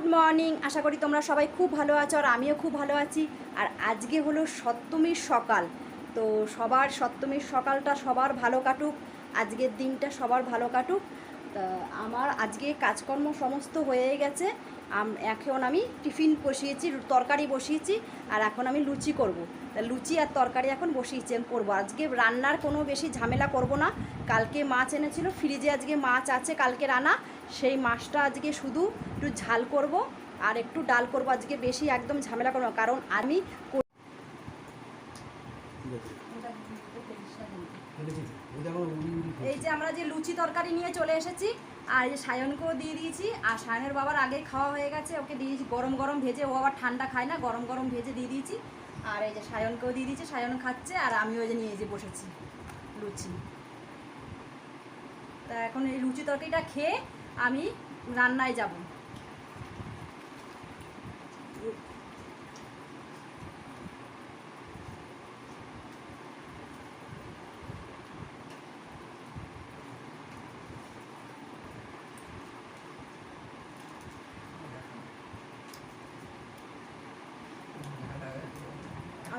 Good morning আশা করি তোমরা সবাই খুব ভালো আছো আর আমিও খুব ভালো আছি। আর আজকে হলো সপ্তমীর সকাল। তো সবার সপ্তমীর সকালটা সবার ভালো কাটুক। আজকের দিনটা সবার ভালো কাটুক। আমার আজকে কাজকর্ম সমস্ত হয়ে গেছে। এখন আমি টিফিন বসিয়েছি তরকারি বসিয়েছি আর এখন আমি লুচি করব। তা লুচি আর তরকারি এখন বসিয়েছি আমি করব। আজকে রান্নার কোনো বেশি ঝামেলা করব না। কালকে মাছ এনেছিল ফ্রিজে আজকে মাছ আছে কালকে রানা সেই মাছটা আজকে শুধু একটু ঝাল করব আর একটু ডাল করব। আজকে বেশি একদম ঝামেলা করব কারণ আমি এই যে আমরা যে লুচি তরকারি নিয়ে চলে এসেছি আর এই যে সায়নকেও দিয়ে দিয়েছি, আর সায়নের বাবার আগে খাওয়া হয়ে গেছে, ওকে দিয়েছি গরম গরম ভেজে, ও আবার ঠান্ডা খায় না, গরম গরম ভেজে দিয়ে দিয়েছি। আর এই যে সায়নকেও দিয়ে দিয়েছি, সায়ন খাচ্ছে, আর আমিও যে নিয়ে যে বসেছি, লুচি। তা এখন এই লুচি তরকারিটা খেয়ে আমি রান্নায় যাব।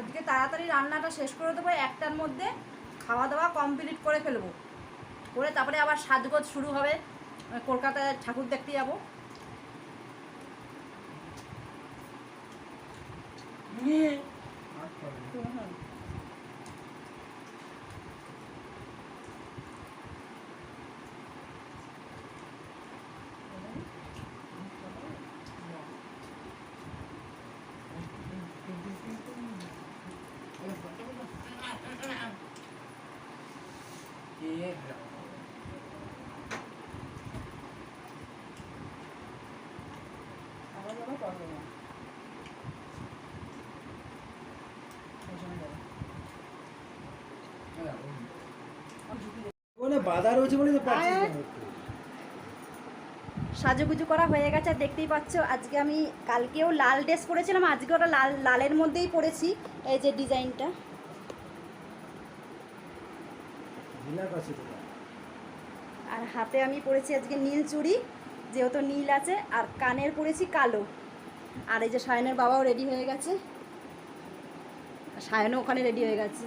আজকে তাড়াতাড়ি রান্নাটা শেষ করে দেবো, একটার মধ্যে খাওয়া দাওয়া কমপ্লিট করে ফেলব। করে তারপরে আবার সাজগোজ শুরু হবে। কলকাতায় ঠাকুর দেখতে যাব। বাধা রয়েছে বলে তো সাজুগুজু করা হয়ে গেছে আর দেখতেই পাচ্ছ আজকে আমি কালকেও লাল ড্রেস পরেছিলাম আজকে ওটা লাল লালের মধ্যেই পরেছি এই যে ডিজাইনটা। আর হাতে আমি পরেছি আজকে নীল চুড়ি যেহেতু নীল আছে আর কানের পরেছি কালো। আর এই যে সায়নের বাবাও রেডি হয়ে গেছে। সায়নও ওখানে রেডি হয়ে গেছে।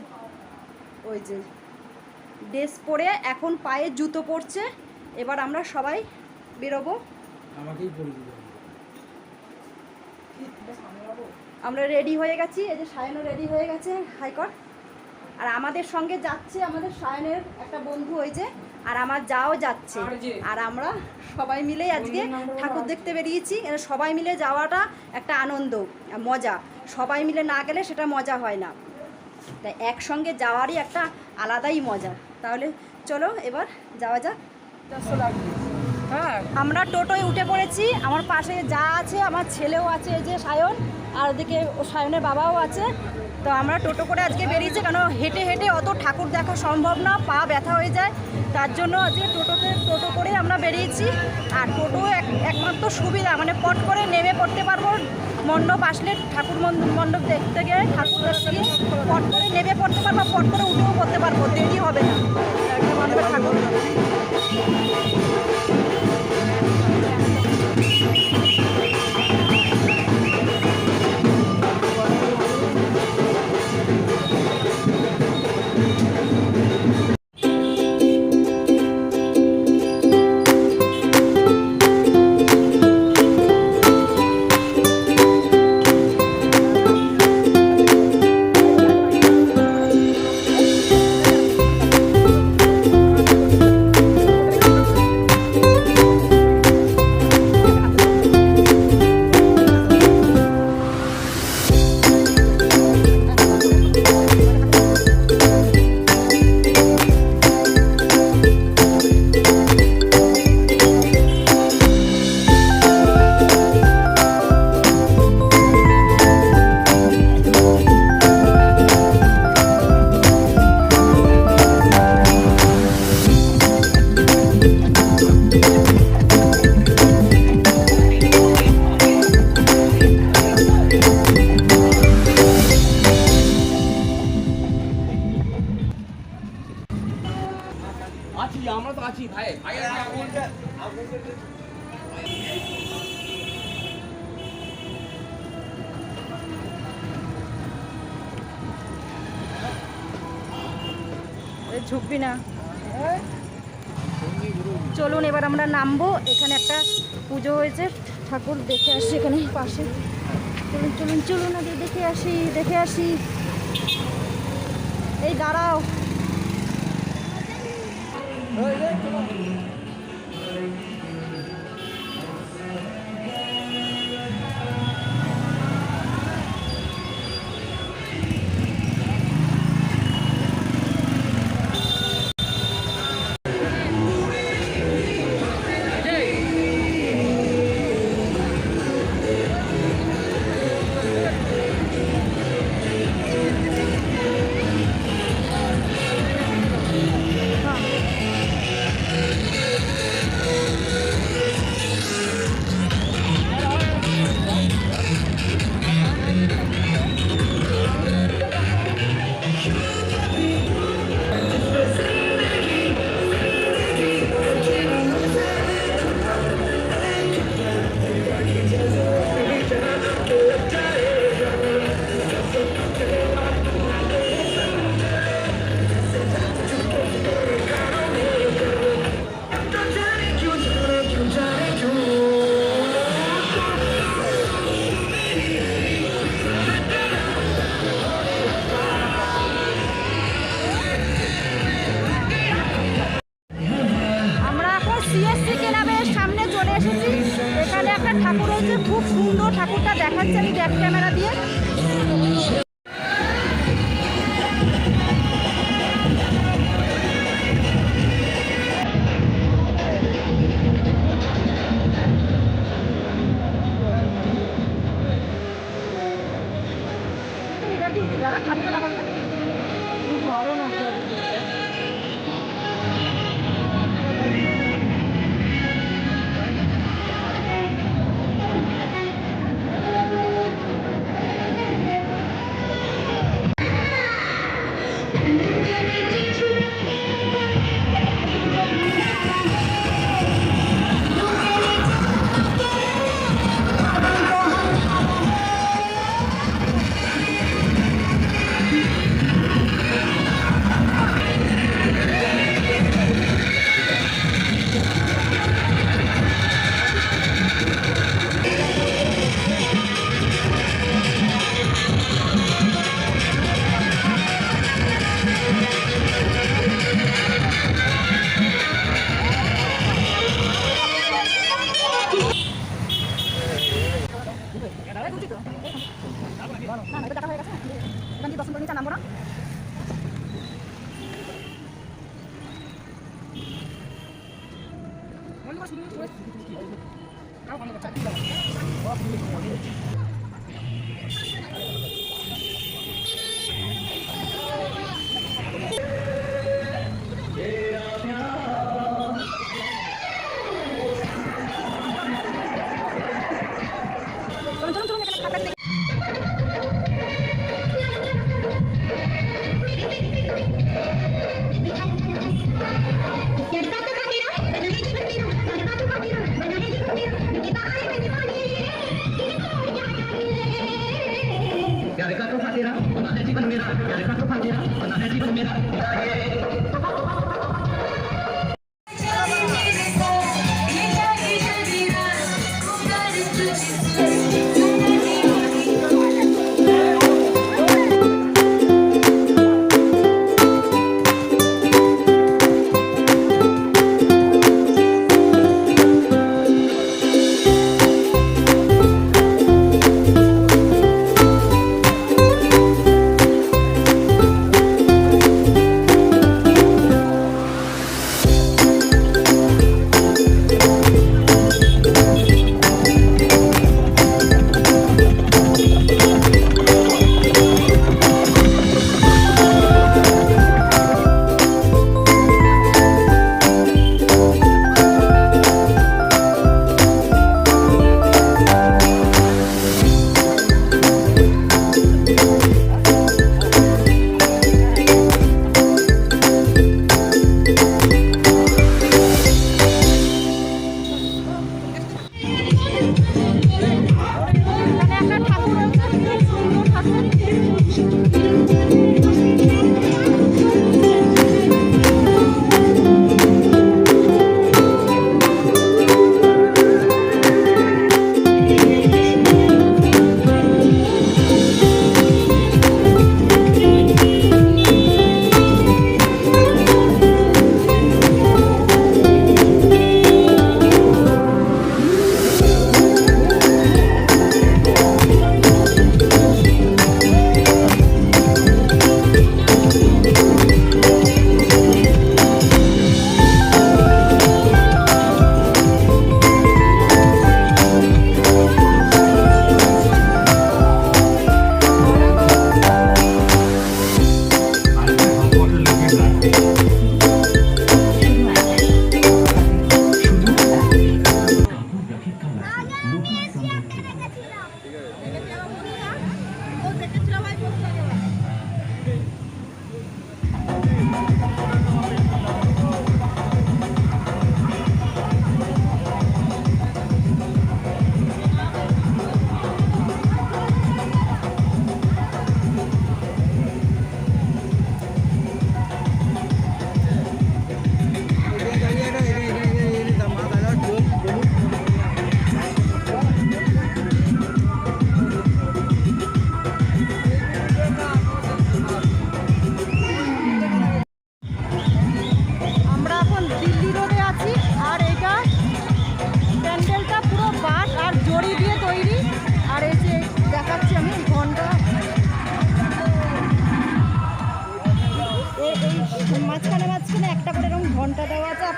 ওই যে ড্রেস পরে এখন পায়ে জুতো পরছে। এবার আমরা সবাই বেরোবো। আমাকেই। আমরা রেডি হয়ে গেছি। এই যে সায়নও রেডি হয়ে গেছে। হাইকর আর আমাদের সঙ্গে যাচ্ছে আমাদের সায়নের একটা বন্ধু ওই যে আর আমার যাও যাচ্ছে। আর আমরা সবাই মিলেই আজকে ঠাকুর দেখতে বেরিয়েছি। সবাই মিলে যাওয়াটা একটা আনন্দ মজা। সবাই মিলে না গেলে সেটা মজা হয় না। তাই একসঙ্গে যাওয়ারই একটা আলাদাই মজা। তাহলে চলো এবার যাওয়া যাক। আমরা টোটোয় উঠে পড়েছি আমার পাশে যা আছে আমার ছেলেও আছে যে সায়ন আর ওদিকে সায়নের বাবাও আছে। তো আমরা টোটো করে আজকে বেরিয়েছি কেন হেঁটে হেঁটে অত ঠাকুর দেখা সম্ভব না পা ব্যথা হয়ে যায়। তার জন্য আজকে টোটোতে টোটো করে আমরা বেরিয়েছি। আর টোটো এক একমাত্র সুবিধা মানে পট করে নেমে পড়তে পারব মণ্ডপ আসলে ঠাকুর মণ্ডপ দেখতে গিয়ে ঠাকুর দেখতে গিয়ে পট করে নেমে পড়তে পারব পট করে উঠেও পড়তে পারব দেরি হবে না। ঝুঁকবি না। চলুন, এবার আমরা নামবো। এখানে একটা পুজো হয়েছে। ঠাকুর দেখে আসি এখানে পাশে। চলুন চলুন চলুন, আগে দেখে আসি দেখে আসি। এই দাঁড়াও। मेरा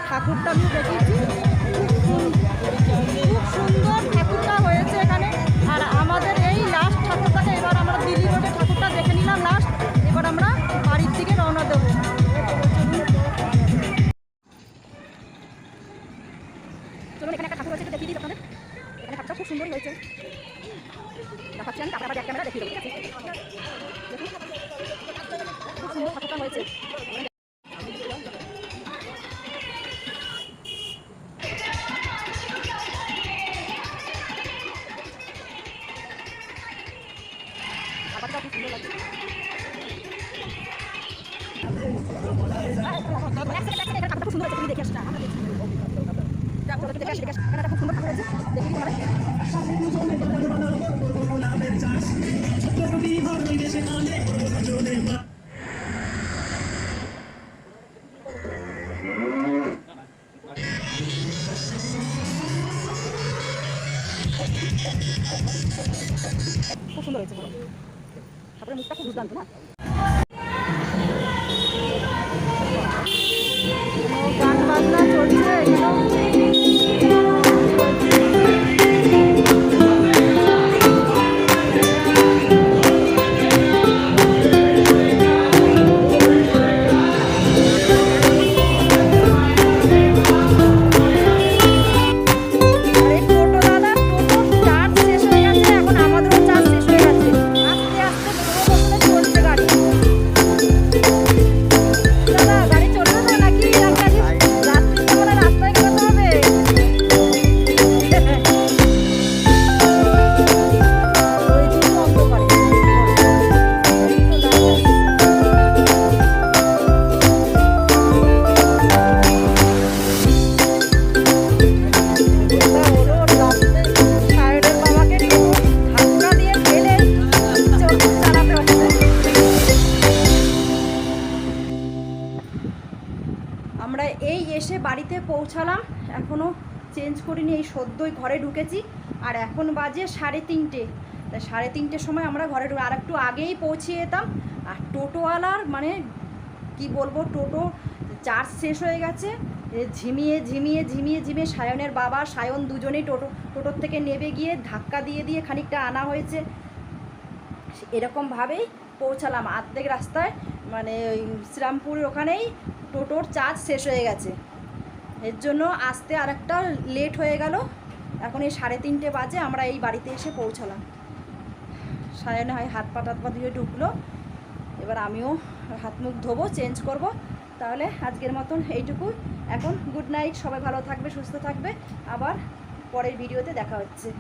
ঠাকুরটা আমি দেখেছি। খুব সুন্দর ঠাকুরটা হয়েছে এখানে। আর আমাদের এই লাস্ট ঠাকুরটাকে এবার আমরা দিল্লি রোডে ঠাকুরটা দেখে নিলাম লাস্ট এবার আমরা বাড়ির দিকে রওনা দেবো। এখানে একটা ঠাকুর ঠাকুরটা খুব সুন্দর হয়েছে হয়েছে। দেখে আসি দেখে আসি এখানে খুব সুন্দর ঠাকুর হয়েছে দেখি তোমার বাড়িতে পৌঁছালাম। এখনও চেঞ্জ করিনি, এই সদ্যই ঘরে ঢুকেছি। আর এখন বাজে সাড়ে তিনটে। তা সাড়ে তিনটের সময় আমরা ঘরে ঢুকে আর একটু আগেই পৌঁছে যেতাম। আর টোটোওয়ালার মানে কি বলব, টোটো চার্জ শেষ হয়ে গেছে। ঝিমিয়ে ঝিমিয়ে ঝিমিয়ে ঝিমিয়ে সায়নের বাবা, সায়ন দুজনেই টোটো টোটোর থেকে নেবে গিয়ে ধাক্কা দিয়ে দিয়ে খানিকটা আনা হয়েছে। এরকমভাবেই পৌঁছালাম। আর্ধেক রাস্তায় মানে ওই শ্রীরামপুরের ওখানেই টোটোর চার্জ শেষ হয়ে গেছে। এর জন্য আসতে আর একটা লেট হয়ে গেল। এখন এই সাড়ে তিনটে বাজে, আমরা এই বাড়িতে এসে পৌঁছালাম। সায়নে হয় হাত পা টাত পা ধুয়ে ঢুকলো। এবার আমিও হাত মুখ ধোবো চেঞ্জ করব। তাহলে আজকের মতন এইটুকু। এখন গুড নাইট সবাই ভালো থাকবে, সুস্থ থাকবে। আবার পরের ভিডিওতে দেখা হচ্ছে।